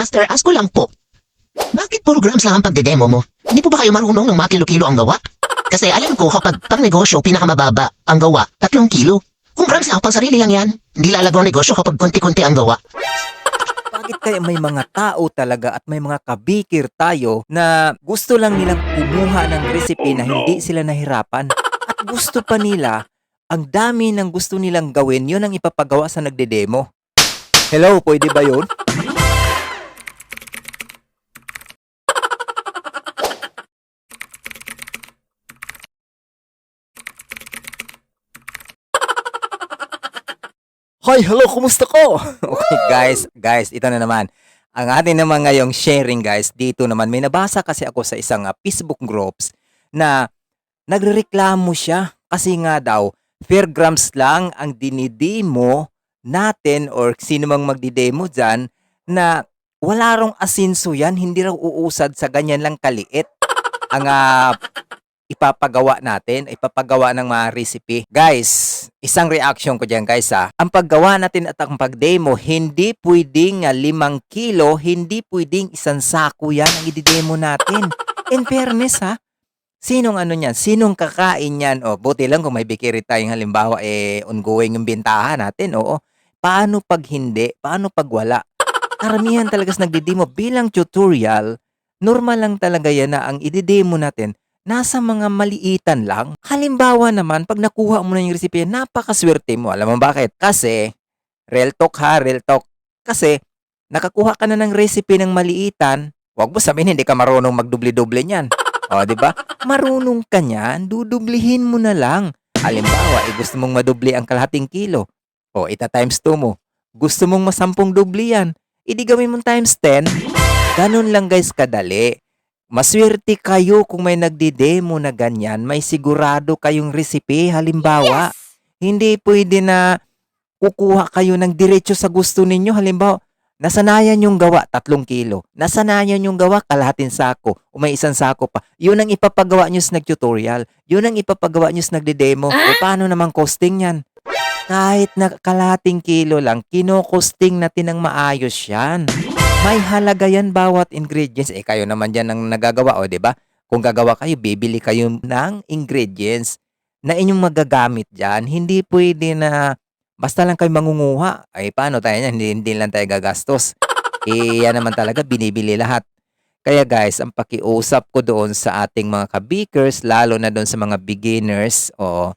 Master, ask ko lang po. Bakit puro grams lang ang pagdedemo mo? Hindi po ba kayo marunong ng mga kilo-kilo ang gawa? Kasi alam ko kapag pang negosyo pinakamababa ang gawa, tatlong kilo. Kung grams lang pang sarili lang yan, hindi lalagaw ang negosyo kapag konti-konti ang gawa. Bakit kaya may mga tao talaga at may mga kabikir tayo na gusto lang nilang kumuha ng recipe na hindi sila nahirapan at gusto pa nila ang dami ng gusto nilang gawin, yun ang ipapagawa sa nagdedemo. Hello, pwede ba yun? Hoy, hello, kumusta ko? okay, guys, guys, ito na naman. Ang atin naman ngayong sharing, guys, dito naman, may nabasa kasi ako sa isang ah, Facebook groups na nagrereklamo siya kasi nga daw, fairgrams lang ang dinidemo natin or sino mang magdidemo dyan na wala rong asinso yan, hindi raw uusad sa ganyan lang kaliit ang ah, ipapagawa natin, ipapagawa ng mga recipe. Guys, isang reaction ko dyan guys ha. Ang paggawa natin at ang pagdemo, hindi pwedeng ah, limang kilo, hindi pwedeng isang sako yan ang ididemo natin. In fairness ha, sinong ano yan, sinong kakain yan, o buti lang kung may bikiri tayong halimbawa, eh, ongoing yung bintahan natin, oo. Paano pag hindi? Paano pag wala? Karamihan talaga sa nagdidemo bilang tutorial, normal lang talaga yan na ang ididemo natin, nasa mga maliitan lang. Halimbawa naman, pag nakuha mo na yung recipe, napakaswerte mo. Alam mo bakit? Kasi, real talk ha, real talk. Kasi, nakakuha ka na ng recipe ng maliitan, wag mo sabihin hindi ka marunong magdubli-doble niyan. O, di ba? Marunong ka niyan, dudublihin mo na lang. Halimbawa, eh, gusto mong madubli ang kalahating kilo. O, ita times 2 mo. Gusto mong masampung dubli yan. Idi gawin mong times 10. Ganun lang guys kadali. Maswerte kayo kung may nagdidemo na ganyan, may sigurado kayong recipe. Halimbawa, hindi pwede na kukuha kayo ng diretso sa gusto ninyo. Halimbawa, nasanayan yung gawa, tatlong kilo. Nasanayan yung gawa, kalahating sako. O may isang sako pa. Yun ang ipapagawa nyo sa nag-tutorial. Yun ang ipapagawa nyo sa nagdidemo. E paano naman costing yan? Kahit na kalahating kilo lang, kinokosting natin ng maayos yan. May halaga yan bawat ingredients. Eh, kayo naman dyan ang nagagawa, o, ba? Kung gagawa kayo, bibili kayo ng ingredients na inyong magagamit dyan. Hindi pwede na basta lang kayo mangunguha. Ay, paano tayo yan? Hindi, hindi lang tayo gagastos. Eh, yan naman talaga, binibili lahat. Kaya guys, ang pakiusap ko doon sa ating mga kabikers, lalo na doon sa mga beginners, o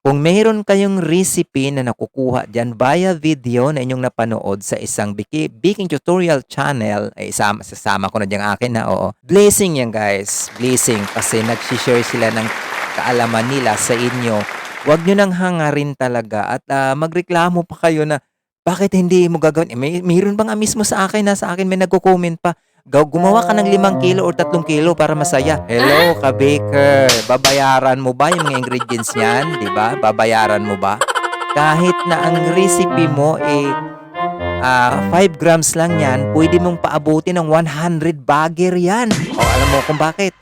kung mayroon kayong recipe na nakukuha dyan via video na inyong napanood sa isang baking tutorial channel, ay isama, sasama ko na dyan akin na, oo. Blessing yan guys, blessing kasi nagsishare sila ng kaalaman nila sa inyo. Huwag nyo nang hangarin talaga at ah, magreklamo pa kayo na bakit hindi mo gagawin? Eh, may, mayroon bang mismo sa akin na sa akin may nagko-comment pa. Gumawa ka ng limang kilo or tatlong kilo para masaya. Hello, ka-baker. Babayaran mo ba yung mga ingredients niyan? Di ba? Babayaran mo ba? Kahit na ang recipe mo eh ah 5 grams lang yan, pwede mong paabutin ng 100 bagger yan. O alam mo kung bakit?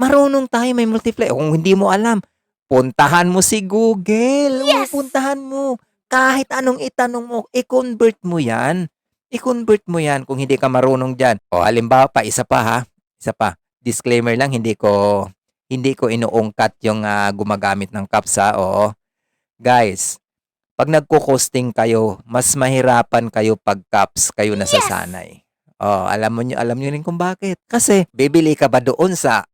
Marunong tayo may multiply. O kung hindi mo alam, puntahan mo si Google. O, puntahan mo. Kahit anong itanong mo, i-convert mo yan i-convert mo yan kung hindi ka marunong dyan. O halimbawa pa, isa pa ha, isa pa. Disclaimer lang, hindi ko hindi ko inuungkat yung ah, gumagamit ng cups ha. Oo. Guys, pag nagko-costing kayo, mas mahirapan kayo pag cups kayo nasasanay. Oh, alam mo niyo, alam niyo rin kung bakit. Kasi bibili ka ba doon sa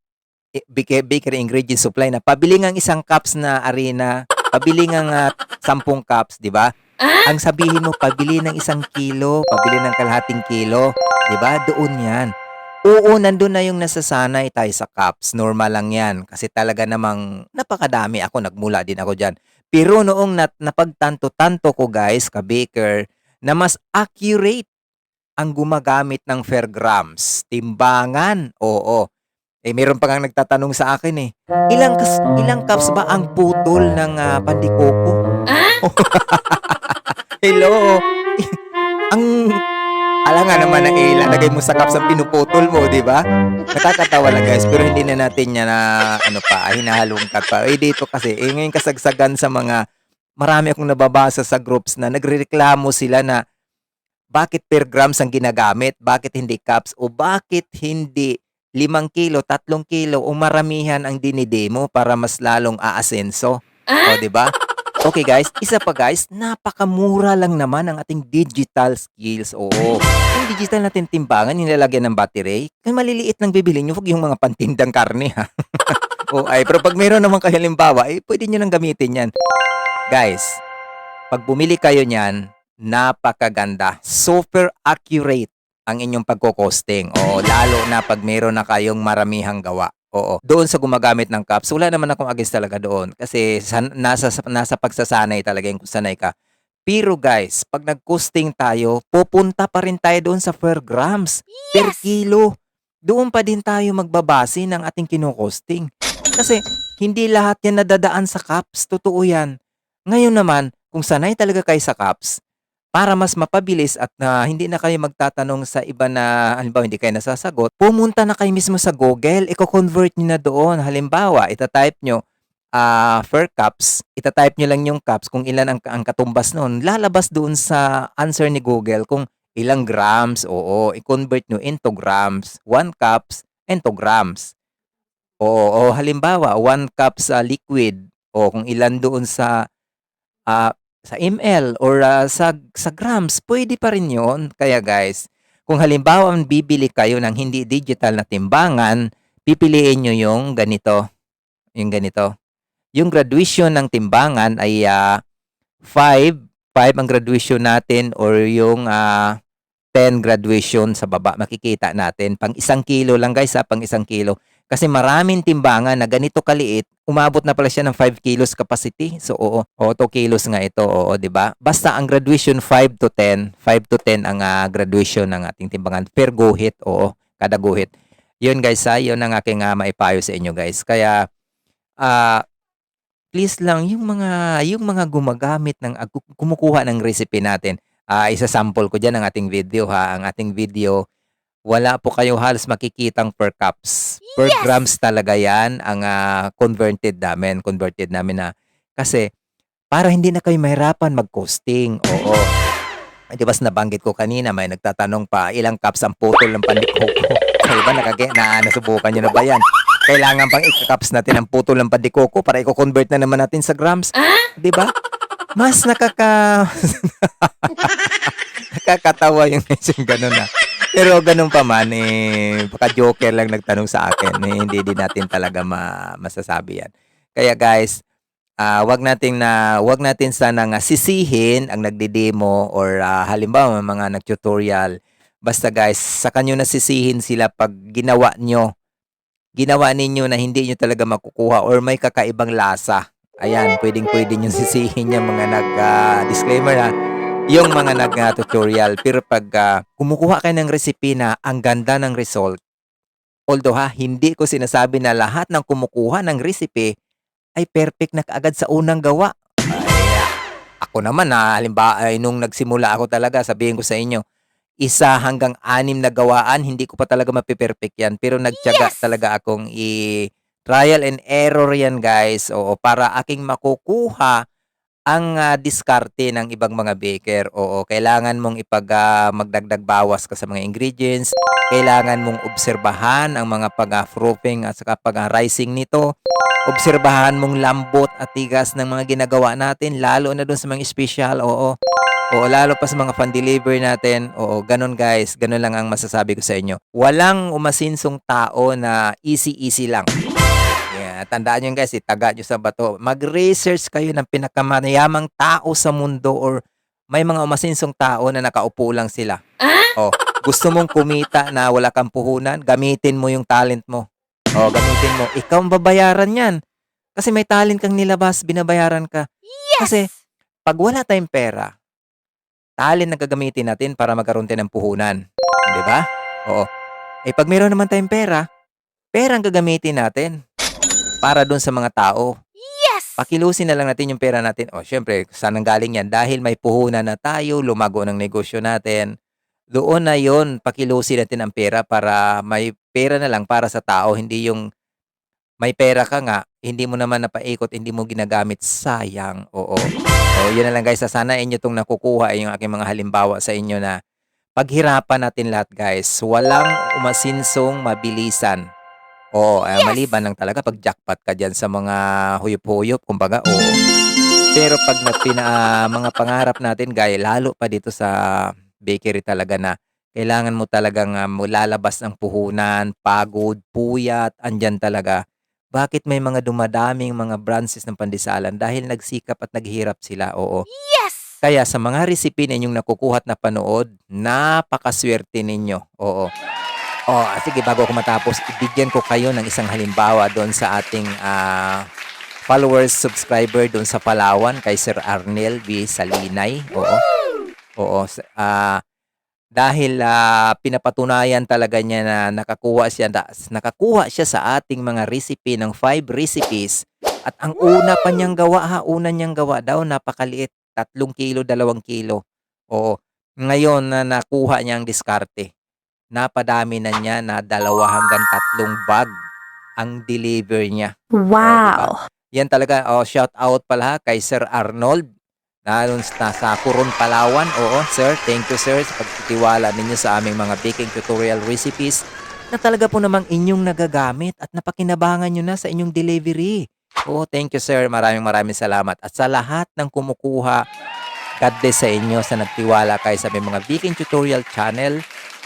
bake- bakery ingredient supply na pabili ng isang cups na arena, pabili ng ah, 10 cups, di ba? Ang sabihin mo, pabili ng isang kilo, pabili ng kalahating kilo, di ba? Doon yan. Oo, nandun na yung nasasanay tayo sa cups. Normal lang yan. Kasi talaga namang napakadami ako. Nagmula din ako dyan. Pero noong nat napagtanto-tanto ko guys, ka-baker, na mas accurate ang gumagamit ng fair grams. Timbangan, oo. Eh, meron pa nga nagtatanong sa akin eh. Ilang, ilang cups ba ang putol ng ah, pandikoko? Hello. ang alam nga naman na ilalagay mo sa cups ang pinuputol mo, di ba? Nakakatawa lang guys, pero hindi na natin niya na ano pa, hinahalungkat pa. Eh dito kasi, eh ngayon kasagsagan sa mga marami akong nababasa sa groups na nagrereklamo sila na bakit per grams ang ginagamit? Bakit hindi cups? O bakit hindi limang kilo, tatlong kilo o maramihan ang dinidemo para mas lalong aasenso? O, di ba? Okay guys, isa pa guys, napakamura lang naman ang ating digital skills. Oo. Yung digital natin timbangan, nilalagyan ng battery, kung maliliit lang bibili nyo, huwag yung mga pantindang karne ha. o ay, pero pag meron naman kayo halimbawa, eh, pwede nyo nang gamitin yan. Guys, pag bumili kayo niyan, napakaganda. Super accurate ang inyong pagkokosting. Oo, lalo na pag meron na kayong maramihang gawa. Oo. Doon sa gumagamit ng cups, wala naman akong against talaga doon. Kasi san, nasa, nasa pagsasanay talaga yung kung sanay ka. Pero guys, pag nag-costing tayo, pupunta pa rin tayo doon sa per grams, per kilo. Doon pa din tayo magbabase ng ating kinokosting. Kasi hindi lahat yan nadadaan sa cups. Totoo yan. Ngayon naman, kung sanay talaga kayo sa cups, para mas mapabilis at na hindi na kayo magtatanong sa iba na halimbawa hindi kayo nasasagot, pumunta na kayo mismo sa Google, i-convert nyo na doon. Halimbawa, itatype nyo ah per cups, itatype nyo lang yung cups kung ilan ang, ang katumbas noon. Lalabas doon sa answer ni Google kung ilang grams, oo, i-convert nyo into grams. 1 cups into grams. Oo, o halimbawa, 1 cups sa liquid, o kung ilan doon sa ah, sa ml or ah, sa sa grams, pwede pa rin 'yon. Kaya guys, kung halimbawa bibili kayo ng hindi digital na timbangan, pipiliin nyo yung ganito. Yung ganito. Yung graduation ng timbangan ay 5, 5 ang graduation natin or yung ah, 10 graduation sa baba. Makikita natin. Pang isang kilo lang guys ha, pang isang kilo. Kasi maraming timbangan na ganito kaliit, umabot na pala siya ng 5 kilos capacity. So oo, o 2 kilos nga ito, oo, 'di ba? Basta ang graduation 5 to 10, 5 to 10 ang ah, graduation ng ating timbangan per guhit, oo, kada guhit. 'Yun guys, ha, 'yun ang aking ah, maipayo sa inyo guys. Kaya ah please lang yung mga yung mga gumagamit ng ah, kumukuha ng recipe natin. Ah, isa sample ko diyan ang ating video ha. Ang ating video wala po kayo halos makikitang per cups. Per grams talaga yan ang ah, converted namin. Converted namin na. Kasi para hindi na kayo mahirapan mag-costing. Oo. Ay, di ba nabanggit ko kanina, may nagtatanong pa, ilang cups ang putol ng pandikoko? Ay, ba nakage, na, nasubukan nyo na ba yan? Kailangan pang i-cups natin ang putol ng pandikoko para i-convert na naman natin sa grams. Di ba? Mas nakaka... nakakatawa yung yung ganun na. Pero ganun pa man, eh, baka joker lang nagtanong sa akin. Eh, hindi din natin talaga ma masasabi yan. Kaya guys, ah wag nating na wag natin sana nga sisihin ang nagde-demo or ah, halimbawa mga nag-tutorial. Basta guys, sa kanyo nasisihin sila pag ginawa nyo. Ginawa ninyo na hindi nyo talaga makukuha or may kakaibang lasa. Ayan, pwedeng-pwede nyo sisihin yung mga nag-disclaimer ha yung mga nag-tutorial. Pero pag ah, kumukuha kayo ng recipe na ang ganda ng result, although ha, hindi ko sinasabi na lahat ng kumukuha ng recipe ay perfect na kaagad sa unang gawa. Ah, ako naman na halimbawa ay nung nagsimula ako talaga, sabihin ko sa inyo, isa hanggang anim na gawaan, hindi ko pa talaga mapiperfect yan. Pero nagtyaga talaga akong i trial and error yan guys. Oo, para aking makukuha ang ah, diskarte ng ibang mga baker. Oo, kailangan mong ipag ah, magdagdag bawas ka sa mga ingredients. Kailangan mong obserbahan ang mga pag-proofing at saka pag-rising nito. Obserbahan mong lambot at tigas ng mga ginagawa natin, lalo na dun sa mga special. Oo. Oo, lalo pa sa mga fan-deliver natin. Oo, ganun guys. Ganun lang ang masasabi ko sa inyo. Walang umasinsong tao na easy-easy lang. Tandaan nyo guys, itaga nyo sa bato. Mag-research kayo ng pinakamayamang tao sa mundo or may mga umasinsong tao na nakaupo lang sila. Oh, gusto mong kumita na wala kang puhunan, gamitin mo yung talent mo. Oh, gamitin mo. Ikaw ang babayaran yan. Kasi may talent kang nilabas, binabayaran ka. Kasi pag wala tayong pera, talent na gagamitin natin para magkaroon tayo ng puhunan. Di ba? Oo. Eh pag meron naman tayong pera, pera ang gagamitin natin para doon sa mga tao. Yes! Pakilusin na lang natin yung pera natin. O, syempre, saan ang galing yan? Dahil may puhunan na tayo, lumago ng negosyo natin. Doon na yon pakilusin natin ang pera para may pera na lang para sa tao, hindi yung may pera ka nga, hindi mo naman napaikot, hindi mo ginagamit, sayang. Oo. So, yun na lang guys, sana inyo itong nakukuha, yung aking mga halimbawa sa inyo na paghirapan natin lahat guys. Walang umasinsong mabilisan. Oo, eh, maliban lang talaga pag jackpot ka dyan sa mga huyop-huyop, kumbaga, oo. Pero pag na, pina, ah, mga pangarap natin, gaya, lalo pa dito sa bakery talaga na kailangan mo talagang ah, mo lalabas ng puhunan, pagod, puyat, andyan talaga. Bakit may mga dumadaming mga branches ng pandisalan? Dahil nagsikap at naghirap sila, oo. Yes! Kaya sa mga recipe ninyong nakukuha at napanood, napakaswerte ninyo. Oo. Oh, sige, bago ako matapos, ibigyan ko kayo ng isang halimbawa doon sa ating ah, followers, subscriber doon sa Palawan kay Sir Arnel B. Salinay. Oo. Oo. ah, dahil ah, pinapatunayan talaga niya na nakakuha siya da- nakakuha siya sa ating mga recipe ng five recipes at ang una pa niyang gawa ha, una niyang gawa daw napakaliit, tatlong kilo, dalawang kilo. Oo. Ngayon na nakuha niya ang diskarte, napadami na niya na dalawa hanggang tatlong bag ang deliver niya. Wow! Yan talaga, oh, shout out pala kay Sir Arnold. Na doon sa sa Coron, Palawan. Oo, sir. Thank you, sir, sa pagtitiwala ninyo sa aming mga baking tutorial recipes na talaga po namang inyong nagagamit at napakinabangan nyo na sa inyong delivery. Oo, thank you, sir. Maraming maraming salamat. At sa lahat ng kumukuha, God bless sa inyo sa nagtiwala kayo sa aming mga baking tutorial channel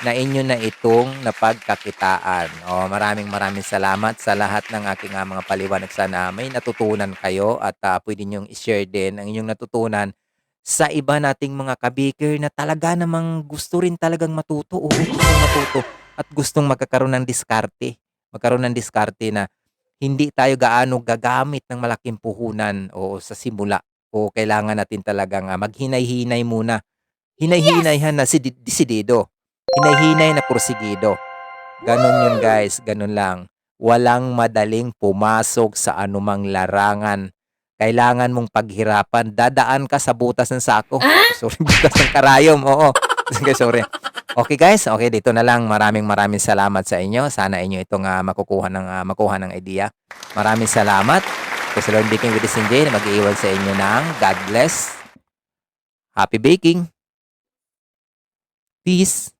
na inyo na itong napagkakitaan. O, maraming maraming salamat sa lahat ng aking ah, mga paliwanag. Sana may natutunan kayo at ah, pwede nyong i-share din ang inyong natutunan sa iba nating mga kabaker na talaga namang gusto rin talagang matuto. Oo, gustong matuto at gustong magkakaroon ng diskarte. Magkaroon ng diskarte na hindi tayo gaano gagamit ng malaking puhunan o sa simula o kailangan natin talagang ah, maghinay-hinay muna. Hinay-hinayhan na si desidido. Hinay-hinay na porsigido. Ganon yun guys, ganon lang. Walang madaling pumasok sa anumang larangan. Kailangan mong paghirapan. Dadaan ka sa butas ng sako. Sorry, butas ng karayom. Oo. Sige, sorry. Okay guys, okay dito na lang. Maraming maraming salamat sa inyo. Sana inyo itong ah, makukuha ng ah, makuha ng idea. Maraming salamat. Ito si Lord Baking with Sinjay na mag-iiwan sa inyo ng God bless. Happy baking. Peace.